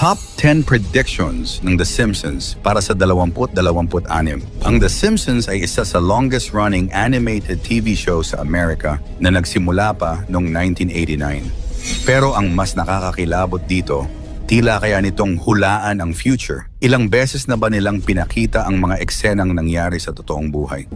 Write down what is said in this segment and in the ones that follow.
Top 10 predictions ng The Simpsons para sa 2026. Ang The Simpsons ay isa sa longest-running animated TV show sa Amerika na nagsimula pa noong 1989. Pero ang mas nakakakilabot dito, tila kaya nitong hulaan ang future. Ilang beses na ba nilang pinakita ang mga eksenang nangyari sa totoong buhay?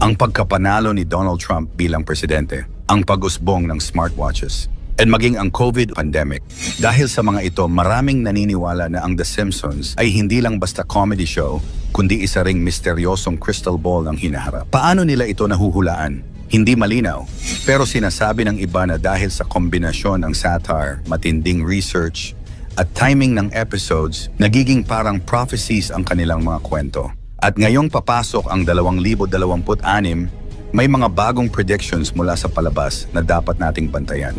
Ang pagkapanalo ni Donald Trump bilang presidente, ang pag-usbong ng smartwatches, and maging ang COVID pandemic. Dahil sa mga ito, maraming naniniwala na ang The Simpsons ay hindi lang basta comedy show, kundi isa ring misteryosong crystal ball ang hinaharap. Paano nila ito nahuhulaan? Hindi malinaw. Pero sinasabi ng iba na dahil sa kombinasyon ng satire, matinding research, at timing ng episodes, nagiging parang prophecies ang kanilang mga kwento. At ngayong papasok ang 2026, may mga bagong predictions mula sa palabas na dapat nating bantayan.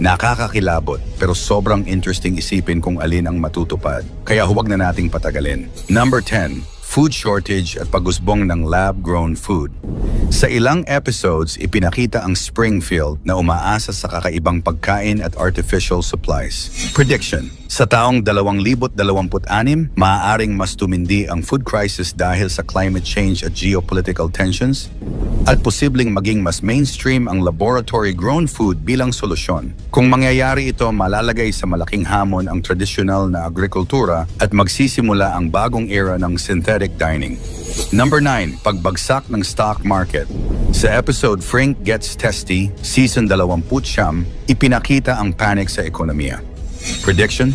Nakakakilabot pero sobrang interesting isipin kung alin ang matutupad, kaya huwag na nating patagalin. Number 10, food shortage at pagusbong ng lab-grown food. Sa ilang episodes, ipinakita ang Springfield na umaasa sa kakaibang pagkain at artificial supplies. Prediction, sa taong 2026, maaaring mas tumindi ang food crisis dahil sa climate change at geopolitical tensions at posibleng maging mas mainstream ang laboratory-grown food bilang solusyon. Kung mangyayari ito, malalagay sa malaking hamon ang tradisyonal na agrikultura at magsisimula ang bagong era ng synthetic dining. Number 9, pagbagsak ng stock market. Sa episode Frank Gets Testy, season 20 ipinakita ang panic sa ekonomiya. Prediction?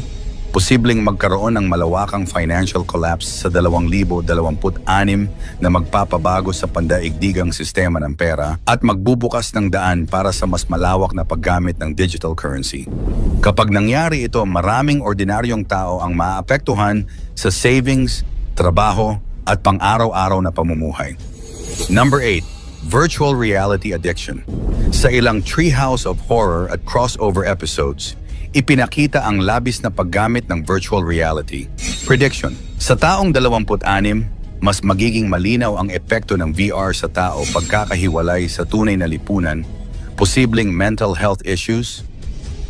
Posibleng magkaroon ng malawakang financial collapse sa 2026 na magpapabago sa pandaigdigang sistema ng pera at magbubukas ng daan para sa mas malawak na paggamit ng digital currency. Kapag nangyari ito, maraming ordinaryong tao ang maapektuhan sa savings, trabaho, at pang-araw-araw na pamumuhay. Number 8, virtual reality addiction. Sa ilang Treehouse of Horror at crossover episodes, ipinakita ang labis na paggamit ng virtual reality. Prediction, sa taong 26, mas magiging malinaw ang epekto ng VR sa tao pagkakahiwalay sa tunay na lipunan, posibleng mental health issues,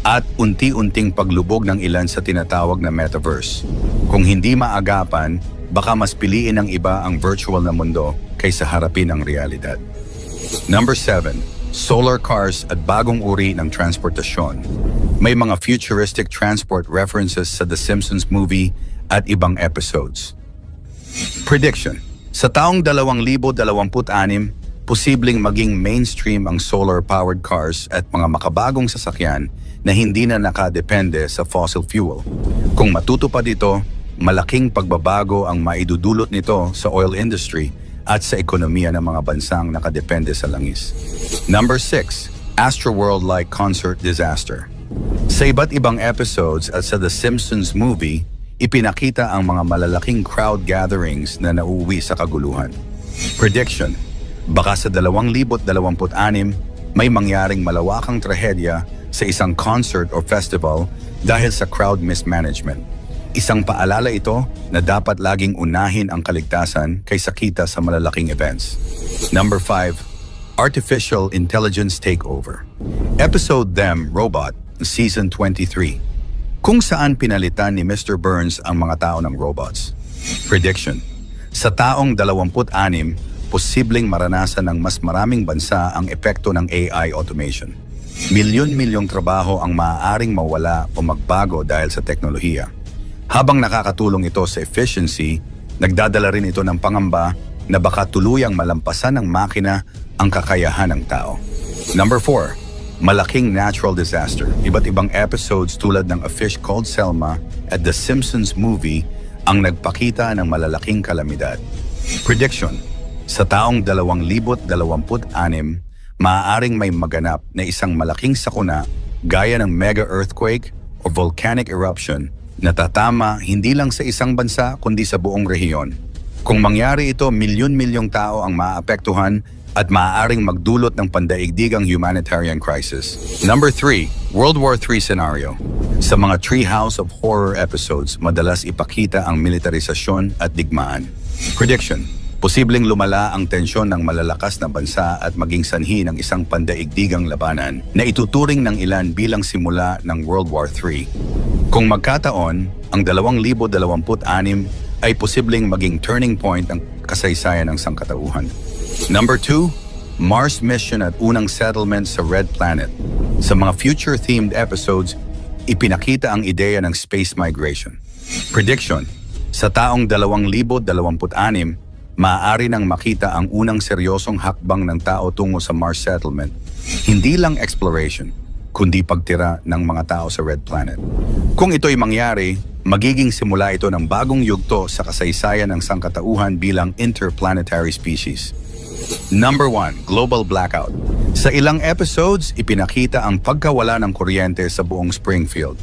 at unti-unting paglubog ng ilan sa tinatawag na metaverse. Kung hindi maagapan, baka mas piliin ng iba ang virtual na mundo kaysa harapin ang realidad. Number 7. Solar cars at bagong uri ng transportasyon. May mga futuristic transport references sa The Simpsons movie at ibang episodes. Prediction. Sa taong 2026, posibleng maging mainstream ang solar-powered cars at mga makabagong sasakyan na hindi na nakadepende sa fossil fuel. Kung matutupad ito, malaking pagbabago ang maidudulot nito sa oil industry at sa ekonomiya ng mga bansang nakadepende sa langis. Number 6. Astroworld-like concert disaster. Sa iba't ibang episodes at sa The Simpsons movie, ipinakita ang mga malalaking crowd gatherings na nauuwi sa kaguluhan. Prediction, baka sa 2026 may mangyaring malawakang trahedya sa isang concert o festival dahil sa crowd mismanagement. Isang paalala ito na dapat laging unahin ang kaligtasan kaysa kita sa malalaking events. Number 5. Artificial Intelligence Takeover Episode Them Robot, Season 23 Kung saan pinalitan ni Mr. Burns ang mga tao ng robots. Prediction Sa taong 26, posibleng maranasan ng mas maraming bansa ang epekto ng AI automation. Milyon-milyong trabaho ang maaaring mawala o magbago dahil sa teknolohiya. Habang nakakatulong ito sa efficiency, nagdadala rin ito ng pangamba na baka tuluyang malampasan ng makina ang kakayahan ng tao. Number 4. Malaking natural disaster. Iba't ibang episodes tulad ng A Fish Called Selma at The Simpsons movie ang nagpakita ng malalaking kalamidad. Prediction. Sa taong 2026, maaaring may maganap na isang malaking sakuna gaya ng mega earthquake o volcanic eruption na tatama hindi lang sa isang bansa kundi sa buong rehiyon. Kung mangyari ito, milyon-milyong tao ang maapektuhan at maaaring magdulot ng pandaigdigang humanitarian crisis. Number 3, World War III scenario. Sa mga Treehouse of Horror episodes, madalas ipakita ang militarisasyon at digmaan. Prediction, Posibleng lumala ang tensyon ng malalakas na bansa at maging sanhi ng isang pandaigdigang labanan na ituturing ng ilan bilang simula ng World War III. Kung magkataon, ang 2026 ay posibleng maging turning point ng kasaysayan ng sangkatauhan. Number 2, Mars mission at unang settlement sa Red Planet. Sa mga future-themed episodes, ipinakita ang ideya ng space migration. Prediction, sa taong 2026, maaari nang makita ang unang seryosong hakbang ng tao tungo sa Mars settlement. Hindi lang exploration, kundi pagtira ng mga tao sa Red Planet. Kung ito'y mangyari, magiging simula ito ng bagong yugto sa kasaysayan ng sangkatauhan bilang interplanetary species. Number 1, Global Blackout. Sa ilang episodes, ipinakita ang pagkawala ng kuryente sa buong Springfield.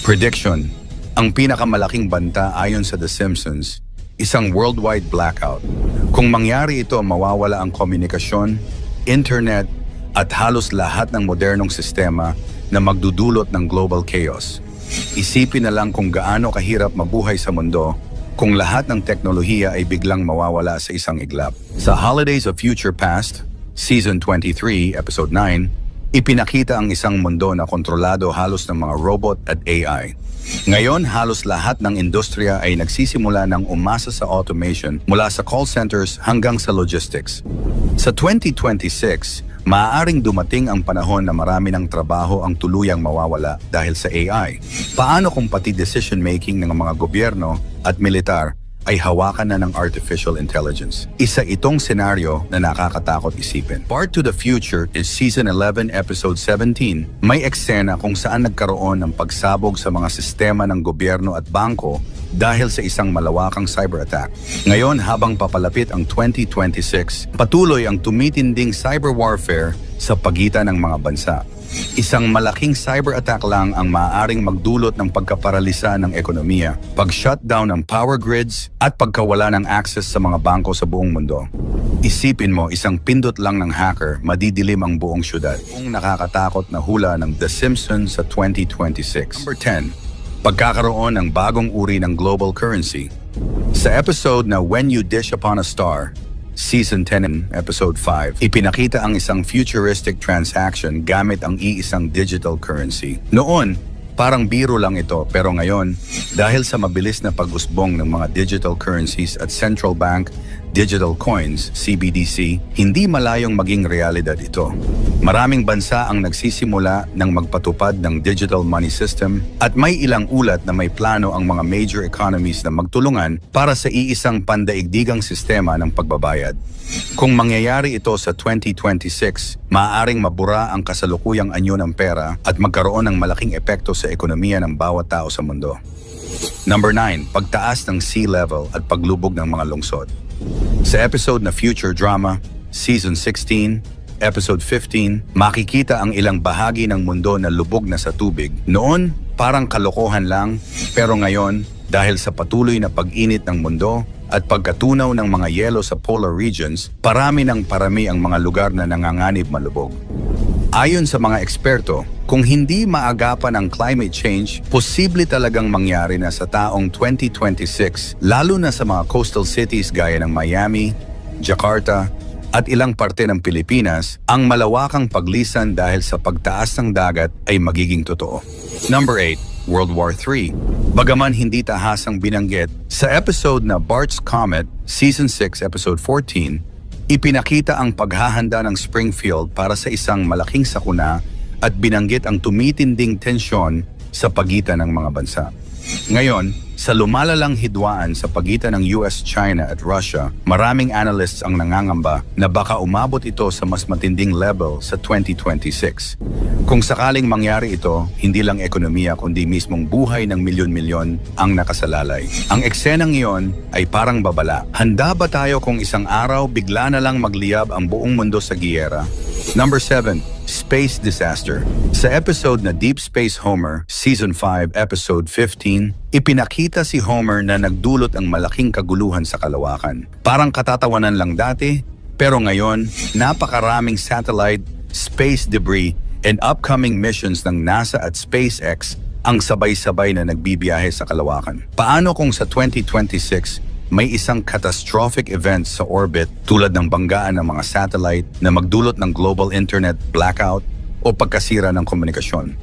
Prediction, ang pinakamalaking banta ayon sa The Simpsons, isang worldwide blackout. Kung mangyari ito, mawawala ang komunikasyon, internet, at halos lahat ng modernong sistema na magdudulot ng global chaos. Isipin na lang kung gaano kahirap mabuhay sa mundo kung lahat ng teknolohiya ay biglang mawawala sa isang iglap. Sa Holidays of Future Past, Season 23, Episode 9, ipinakita ang isang mundo na kontrolado halos ng mga robot at AI. Ngayon, halos lahat ng industriya ay nagsisimula ng umasa sa automation mula sa call centers hanggang sa logistics. Sa 2026, maaaring dumating ang panahon na marami ng trabaho ang tuluyang mawawala dahil sa AI. Paano kung pati decision-making ng mga gobyerno at militar ay hawakan na ng artificial intelligence. Isa itong senaryo na nakakatakot isipin. Part to the Future is Season 11, Episode 17. May eksena kung saan nagkaroon ng pagsabog sa mga sistema ng gobyerno at bangko dahil sa isang malawakang cyber attack. Ngayon habang papalapit ang 2026, patuloy ang tumitinding cyber warfare sa pagitan ng mga bansa. Isang malaking cyber attack lang ang maaaring magdulot ng pagkaparalisa ng ekonomiya, pag-shutdown ng power grids, at pagkawala ng access sa mga bangko sa buong mundo. Isipin mo, isang pindot lang ng hacker, madidilim ang buong syudad. Kung nakakatakot na hula ng The Simpsons sa 2026. Number 10, pagkakaroon ng bagong uri ng global currency. Sa episode na When You Dish Upon a Star, Season 10, Episode 5, ipinakita ang isang futuristic transaction gamit ang iisang digital currency. Noon, parang biro lang ito pero ngayon, dahil sa mabilis na pag-usbong ng mga digital currencies at central bank digital coins, CBDC, hindi malayong maging realidad ito. Maraming bansa ang nagsisimula ng magpatupad ng digital money system at may ilang ulat na may plano ang mga major economies na magtulungan para sa iisang pandaigdigang sistema ng pagbabayad. Kung mangyayari ito sa 2026, maaaring mabura ang kasalukuyang anyo ng pera at magkaroon ng malaking epekto sa ekonomiya ng bawat tao sa mundo. Number 9, pagtaas ng sea level at paglubog ng mga lungsod. Sa episode na Future Drama, Season 16, Episode 15, makikita ang ilang bahagi ng mundo na lubog na sa tubig. Noon, parang kalokohan lang, pero ngayon, dahil sa patuloy na pag-init ng mundo at pagkatunaw ng mga yelo sa polar regions, parami ng parami ang mga lugar na nanganganib malubog. Ayon sa mga eksperto, kung hindi maagapan ang climate change, posible talagang mangyari na sa taong 2026, lalo na sa mga coastal cities gaya ng Miami, Jakarta, at ilang parte ng Pilipinas, ang malawakang paglisan dahil sa pagtaas ng dagat ay magiging totoo. Number 8. World War III. Bagaman hindi tahasang binanggit, sa episode na Bart's Comet, Season 6, Episode 14, ipinakita ang paghahanda ng Springfield para sa isang malaking sakuna at binanggit ang tumitinding tensyon sa pagitan ng mga bansa. Ngayon, sa lumalalang hidwaan sa pagitan ng US, China at Russia, maraming analysts ang nangangamba na baka umabot ito sa mas matinding level sa 2026. Kung sakaling mangyari ito, hindi lang ekonomiya kundi mismong buhay ng milyon-milyon ang nakasalalay. Ang eksenang iyon ay parang babala. Handa ba tayo kung isang araw bigla na lang magliyab ang buong mundo sa giyera? Number 7. Space Disaster. Sa episode na Deep Space Homer, Season 5, Episode 15, ipinakita si Homer na nagdulot ang malaking kaguluhan sa kalawakan. Parang katatawanan lang dati, pero ngayon, napakaraming satellite, space debris, and upcoming missions ng NASA at SpaceX ang sabay-sabay na nagbibiyahe sa kalawakan. Paano kung sa 2026, may isang catastrophic event sa orbit tulad ng banggaan ng mga satellite na magdulot ng global internet blackout o pagkasira ng komunikasyon.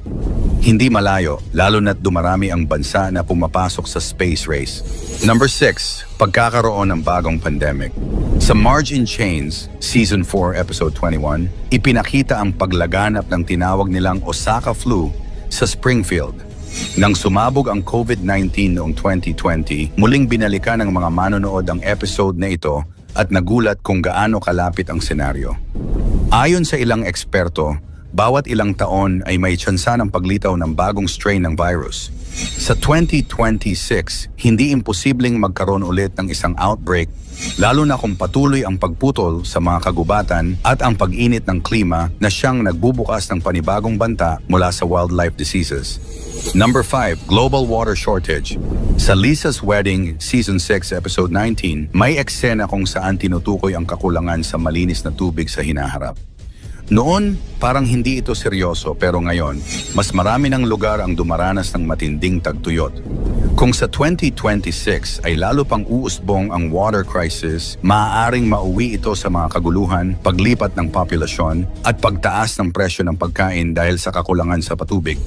Hindi malayo, lalo na't dumarami ang bansa na pumapasok sa space race. Number 6, pagkakaroon ng bagong pandemic. Sa Margin Chains, Season 4, Episode 21, ipinakita ang paglaganap ng tinawag nilang Osaka flu sa Springfield. Nang sumabog ang COVID-19 noong 2020, muling binalikan ng mga manonood ang episode na ito at nagulat kung gaano kalapit ang senaryo. Ayon sa ilang eksperto, bawat ilang taon ay may tsansa ng paglitaw ng bagong strain ng virus. Sa 2026, hindi imposibleng magkaroon ulit ng isang outbreak lalo na kung patuloy ang pagputol sa mga kagubatan at ang pag-init ng klima na siyang nagbubukas ng panibagong banta mula sa wildlife diseases. Number 5, Global Water Shortage. Sa Lisa's Wedding, Season 6, Episode 19, may eksena kung saan tinutukoy ang kakulangan sa malinis na tubig sa hinaharap. Noon, parang hindi ito seryoso pero ngayon, mas marami ng lugar ang dumaranas ng matinding tagtuyot. Kung sa 2026 ay lalo pang uusbong ang water crisis, maaaring mauwi ito sa mga kaguluhan, paglipat ng populasyon, at pagtaas ng presyo ng pagkain dahil sa kakulangan sa patubig.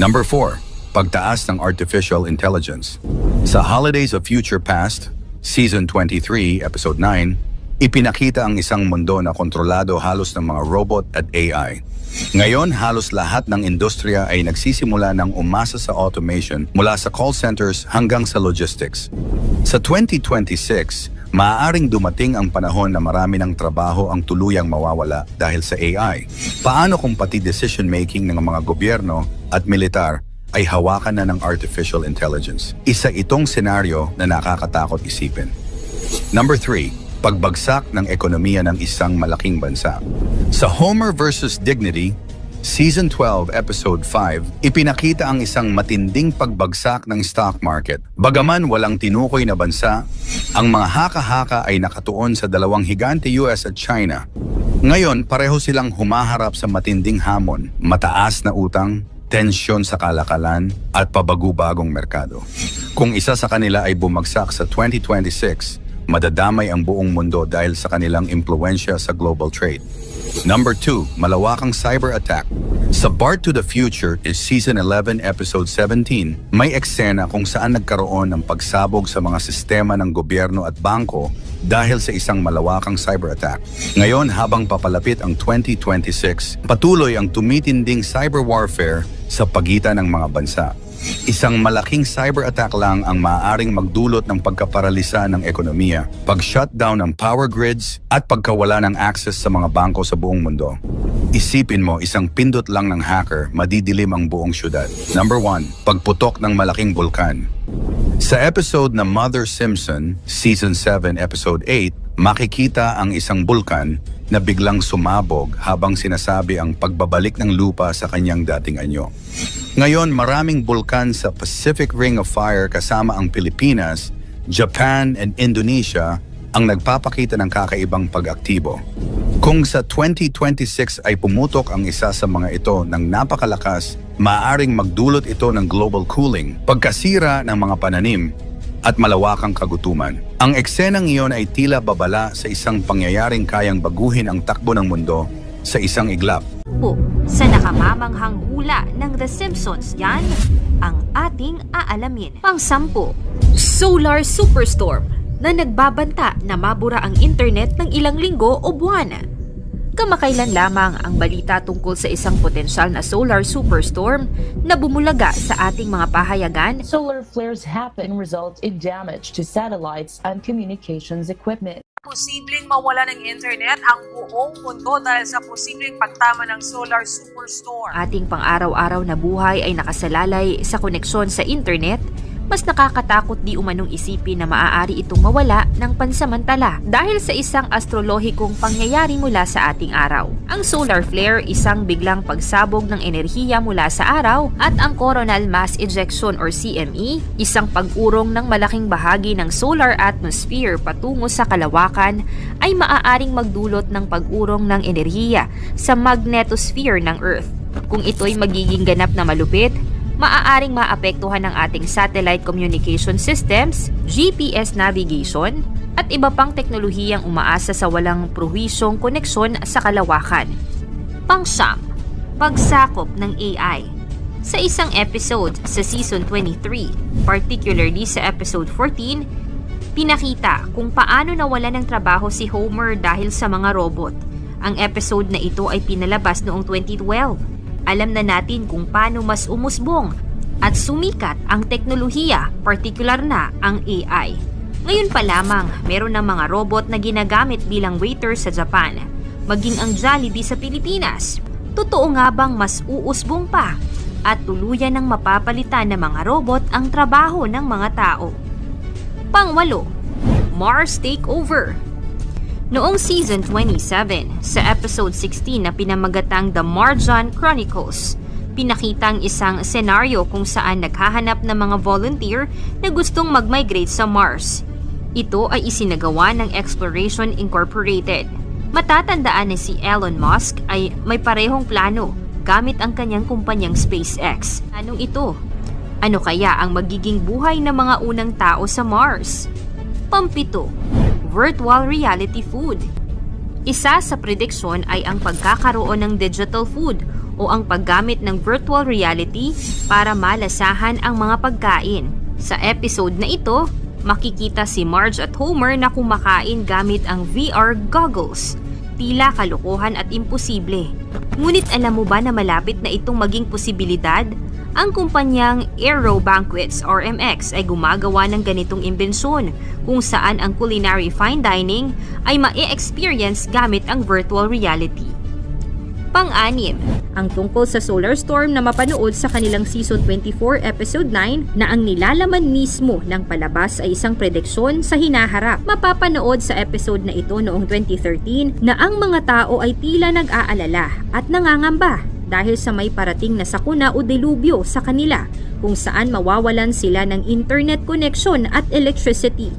Number 4. Pagtaas ng Artificial Intelligence. Sa Holidays of Future Past, Season 23, Episode 9, Ipinakita ang isang mundo na kontrolado halos ng mga robot at AI. Ngayon, halos lahat ng industriya ay nagsisimula ng umasa sa automation mula sa call centers hanggang sa logistics. Sa 2026, maaaring dumating ang panahon na marami ng trabaho ang tuluyang mawawala dahil sa AI. Paano kung pati decision-making ng mga gobyerno at militar ay hawakan na ng artificial intelligence? Isa itong senaryo na nakakatakot isipin. Number 3, pagbagsak ng ekonomiya ng isang malaking bansa. Sa Homer versus Dignity, Season 12, Episode 5, ipinakita ang isang matinding pagbagsak ng stock market. Bagaman walang tinukoy na bansa, ang mga haka-haka ay nakatuon sa dalawang higante US at China. Ngayon, pareho silang humaharap sa matinding hamon, mataas na utang, tensyon sa kalakalan, at pabago-bagong merkado. Kung isa sa kanila ay bumagsak sa 2026, madadamay ang buong mundo dahil sa kanilang impluensya sa global trade. Number 2, malawakang cyber attack. Sa Bart to the Future is Season 11, Episode 17, may eksena kung saan nagkaroon ng pagsabog sa mga sistema ng gobyerno at bangko dahil sa isang malawakang cyber attack. Ngayon, habang papalapit ang 2026, patuloy ang tumitinding cyber warfare sa pagitan ng mga bansa. Isang malaking cyber attack lang ang maaaring magdulot ng pagkaparalisa ng ekonomiya, pag-shutdown ng power grids, at pagkawala ng access sa mga bangko sa buong mundo. Isipin mo, isang pindot lang ng hacker, madidilim ang buong syudad. Number 1, pagputok ng malaking bulkan. Sa episode na Mother Simpson, Season 7, Episode 8, makikita ang isang bulkan na biglang sumabog habang sinasabi ang pagbabalik ng lupa sa kanyang dating anyo. Ngayon, maraming bulkan sa Pacific Ring of Fire kasama ang Pilipinas, Japan, and Indonesia ang nagpapakita ng kakaibang pag-aktibo. Kung sa 2026 ay pumutok ang isa sa mga ito ng napakalakas, maaaring magdulot ito ng global cooling, pagkasira ng mga pananim, at malawakang kagutuman. Ang eksenang iyon ay tila babala sa isang pangyayaring kayang baguhin ang takbo ng mundo sa isang iglap. po sa nakamamanghang hula ng The Simpsons. Yan ang ating aalamin. Pang-sampu, Solar Superstorm na nagbabanta na mabura ang internet ng ilang linggo o buwan. Kamakailan lamang ang balita tungkol sa isang potensyal na solar superstorm na bumulaga sa ating mga pahayagan Solar flares happen result in damage to satellites and communications equipment. posibleng mawala ng internet ang buong mundo dahil sa posibleng pagtama ng solar superstorm. ating pang-araw-araw na buhay ay nakasalalay sa koneksyon sa internet, mas nakakatakot di umanong isipin na maaari itong mawala ng pansamantala dahil sa isang astrolohikong pangyayari mula sa ating araw. Ang solar flare, isang biglang pagsabog ng enerhiya mula sa araw at ang coronal mass ejection or CME, isang pag-urong ng malaking bahagi ng solar atmosphere patungo sa kalawakan ay maaaring magdulot ng pag-urong ng enerhiya sa magnetosphere ng Earth. Kung ito'y magiging ganap na malupit, maaaring maapektuhan ng ating satellite communication systems, GPS navigation, at iba pang teknolohiyang umaasa sa walang prowisyong koneksyon sa kalawakan. Pangsyam, pagsakop ng AI. Sa isang episode sa season 23, particularly sa episode 14, pinakita kung paano nawala ng trabaho si Homer dahil sa mga robot. Ang episode na ito ay pinalabas noong 2012. Alam na natin kung paano mas umusbong at sumikat ang teknolohiya, particular na ang AI. Ngayon pa lamang, meron ng mga robot na ginagamit bilang waiter sa Japan, maging ang Jollibee sa Pilipinas. Totoo nga bang mas uusbong pa at tuluyan ng mapapalitan ng mga robot ang trabaho ng mga tao? Pangwalo, Mars Takeover. Noong season 27, sa episode 16 na pinamagatang The Marjan Chronicles, pinakitang isang senaryo kung saan naghahanap ng mga volunteer na gustong mag-migrate sa Mars. Ito ay isinagawa ng Exploration Incorporated. Matatandaan na si Elon Musk ay may parehong plano gamit ang kanyang kumpanyang SpaceX. Anong ito? Ano kaya ang magiging buhay ng mga unang tao sa Mars? Pampito, virtual reality food. Isa sa prediksyon ay ang pagkakaroon ng digital food o ang paggamit ng virtual reality para malasahan ang mga pagkain. Sa episode na ito, makikita si Marge at Homer na kumakain gamit ang VR goggles. Tila kalokohan at imposible. Ngunit alam mo ba na malapit na itong maging posibilidad? Ang kumpanyang Aero Banquets or MX ay gumagawa ng ganitong imbensyon kung saan ang culinary fine dining ay ma-experience gamit ang virtual reality. Pang-anim, ang tungkol sa solar storm na mapanood sa kanilang season 24 episode 9 na ang nilalaman mismo ng palabas ay isang prediksyon sa hinaharap. Mapapanood sa episode na ito noong 2013 na ang mga tao ay tila nag-aalala at nangangamba dahil sa may parating na sakuna o delubyo sa kanila kung saan mawawalan sila ng internet connection at electricity.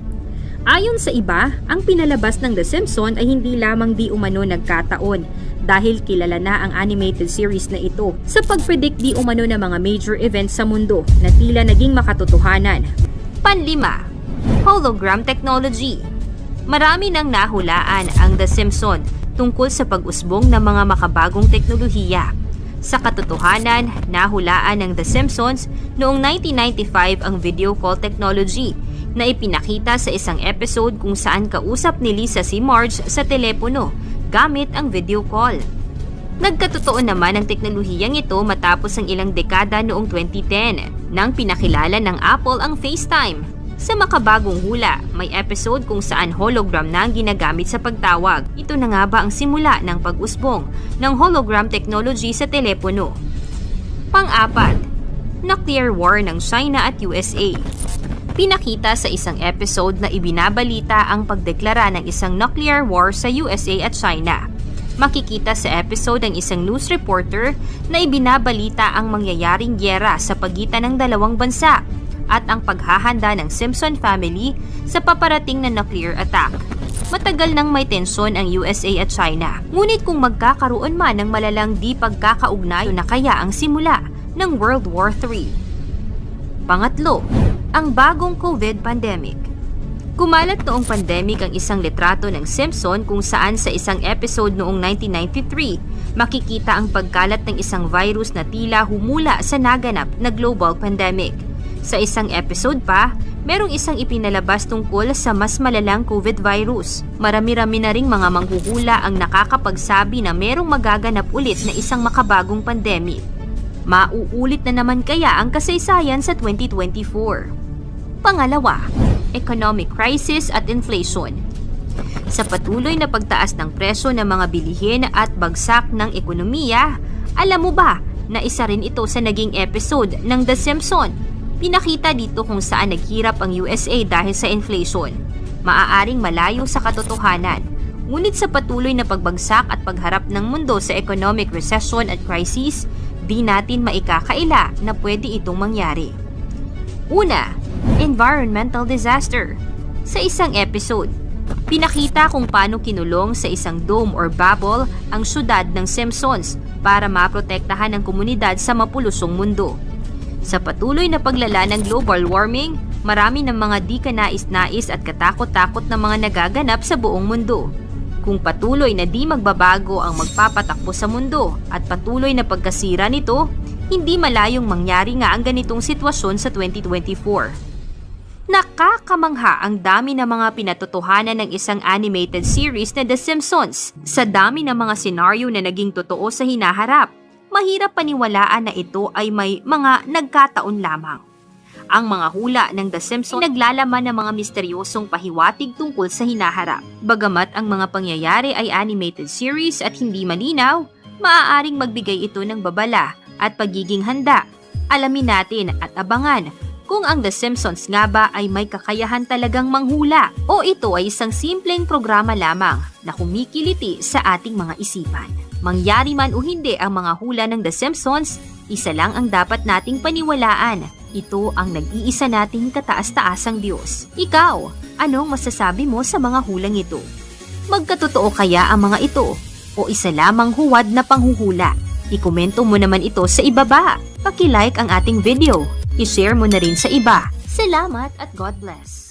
Ayon sa iba, ang pinalabas ng The Simpsons ay hindi lamang di umano nagkataon dahil kilala na ang animated series na ito sa pagpredict di umano ng mga major events sa mundo na tila naging makatotohanan. Panlima, hologram technology. Marami nang nahulaan ang The Simpsons tungkol sa pag-usbong ng mga makabagong teknolohiya. Sa katotohanan, nahulaan ng The Simpsons noong 1995 ang video call technology na ipinakita sa isang episode kung saan kausap ni Lisa si Marge sa telepono gamit ang video call. Nagkatotoo naman ang teknolohiyang ito matapos ang ilang dekada noong 2010 nang pinakilala ng Apple ang FaceTime. Sa makabagong hula, may episode kung saan hologram na ang ginagamit sa pagtawag. Ito na nga ba ang simula ng pag-usbong ng hologram technology sa telepono? Pang-apat, nuclear war ng China at USA. Pinakita sa isang episode na ibinabalita ang pagdeklara ng isang nuclear war sa USA at China. Makikita sa episode ang isang news reporter na ibinabalita ang mangyayaring gyera sa pagitan ng dalawang bansa at ang paghahanda ng Simpson family sa paparating na nuclear attack. Matagal nang may tensyon ang USA at China. Ngunit kung magkakaroon man ng malalang di pagkakaugnay na kaya ang simula ng World War III. Pangatlo, ang bagong COVID pandemic. Kumalat noong pandemic ang isang litrato ng Simpson kung saan sa isang episode noong 1993, makikita ang pagkalat ng isang virus na tila humula sa naganap na global pandemic. Sa isang episode pa, merong isang ipinalabas tungkol sa mas malalang COVID virus. Marami-rami na ring mga manghuhula ang nakakapagsabi na merong magaganap ulit na isang makabagong pandemic. Mauulit na naman kaya ang kasaysayan sa 2024. Pangalawa, economic crisis at inflation. Sa patuloy na pagtaas ng presyo ng mga bilihin at bagsak ng ekonomiya, alam mo ba na isa rin ito sa naging episode ng The Simpsons? Pinakita dito kung saan naghirap ang USA dahil sa inflation. Maaaring malayo sa katotohanan. Ngunit sa patuloy na pagbagsak at pagharap ng mundo sa economic recession at crisis, di natin maikakaila na pwede itong mangyari. Una, environmental disaster. Sa isang episode, pinakita kung paano kinulong sa isang dome or bubble ang syudad ng Simpsons para maprotektahan ang komunidad sa mapulusong mundo. Sa patuloy na paglala ng global warming, marami ng mga di kanais-nais at katakot-takot na mga nagaganap sa buong mundo. Kung patuloy na di magbabago ang magpapatakbo sa mundo at patuloy na pagkasira nito, hindi malayong mangyari nga ang ganitong sitwasyon sa 2024. Nakakamangha ang dami ng mga pinatotohanan ng isang animated series na The Simpsons. Sa dami ng mga senaryo na naging totoo sa hinaharap, mahirap paniwalaan na ito ay may mga nagkataon lamang. Ang mga hula ng The Simpsons ay naglalaman ng mga misteryosong pahiwatig tungkol sa hinaharap. Bagamat ang mga pangyayari ay animated series at hindi malinaw, maaaring magbigay ito ng babala at pagiging handa. Alamin natin at abangan kung ang The Simpsons nga ba ay may kakayahan talagang manghula o ito ay isang simpleng programa lamang na kumikiliti sa ating mga isipan. Mangyari man o hindi ang mga hula ng The Simpsons, isa lang ang dapat nating paniwalaan. Ito ang nag-iisa nating kataas-taasang Diyos. Ikaw, anong masasabi mo sa mga hulang ito? Magkatotoo kaya ang mga ito o isa lamang huwad na panghuhula? Ikomento mo naman ito sa ibaba. Paki-like ang ating video. I-share mo na rin sa iba. Salamat at God bless.